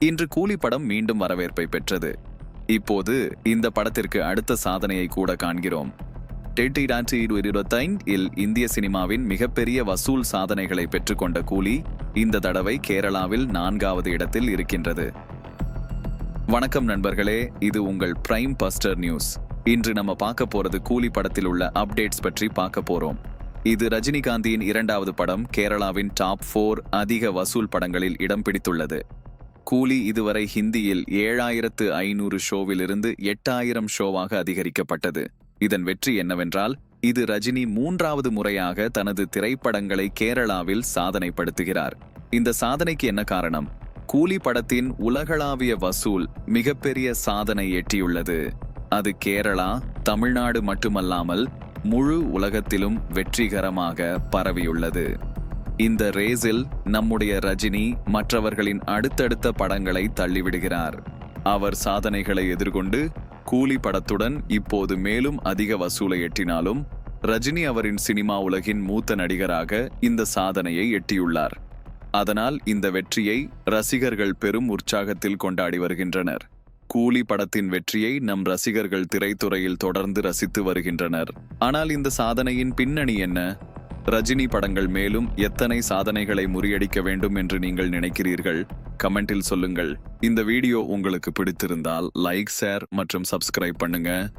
இன்று கூலி படம் மீண்டும் வரவேற்பை பெற்றது. இப்போது இந்த படத்திற்கு அடுத்த சாதனையை கூட காண்கிறோம். டெட்டி டான்டி இல் இந்திய சினிமாவின் மிகப்பெரிய வசூல் சாதனைகளை பெற்றுக்கொண்ட கூலி இந்த தடவை கேரளாவில் நான்காவது இடத்தில் இருக்கின்றது. வணக்கம் நண்பர்களே இது உங்கள் பிரைம் பஸ்டர் நியூஸ் இன்று நம்ம பார்க்க போறது கூலி படத்தில் உள்ள அப்டேட்ஸ் பற்றி பார்க்க போறோம். இது ரஜினிகாந்தின் இரண்டாவது படம் கேரளாவின் டாப் ஃபோர் அதிக வசூல் படங்களில் இடம் பிடித்துள்ளது. கூலி இதுவரை ஹிந்தியில் ஏழாயிரத்து ஐநூறு ஷோவிலிருந்து எட்டாயிரம் ஷோவாக அதிகரிக்கப்பட்டது. இதன் வெற்றி என்னவென்றால் இது ரஜினி மூன்றாவது முறையாக தனது திரைப்படங்களை கேரளாவில் சாதனைப்படுத்துகிறார். இந்த சாதனைக்கு என்ன காரணம்? கூலி படத்தின் உலகளாவிய வசூல் மிகப்பெரிய சாதனை எட்டியுள்ளது. அது கேரளா தமிழ்நாடு மட்டுமல்லாமல் முழு உலகத்திலும் வெற்றிகரமாக பரவியுள்ளது. இந்த ரேஸில் நம்முடைய ரஜினி மற்றவர்களின் அடுத்தடுத்த படங்களை தள்ளிவிடுகிறார். அவர் சாதனைகளை எதிர்கொண்டு கூலி படத்துடன் இப்போது மேலும் அதிக வசூலை எட்டினாலும் ரஜினி அவரின் சினிமா உலகின் மூத்த நடிகராக இந்த சாதனையை எட்டியுள்ளார். அதனால் இந்த வெற்றியை ரசிகர்கள் பெரும் உற்சாகத்தில் கொண்டாடி வருகின்றனர். கூலி படத்தின் வெற்றியை நம் ரசிகர்கள் திரைத்துறையில் தொடர்ந்து ரசித்து வருகின்றனர். ஆனால் இந்த சாதனையின் பின்னணி என்ன? ரஜினி படங்கள் மேலும் எத்தனை சாதனைகளை முறியடிக்க வேண்டும் என்று நீங்கள் நினைக்கிறீர்கள்? கமெண்டில் சொல்லுங்கள். இந்த வீடியோ உங்களுக்கு பிடித்திருந்தால் லைக் ஷேர் மற்றும் சப்ஸ்கிரைப் பண்ணுங்க.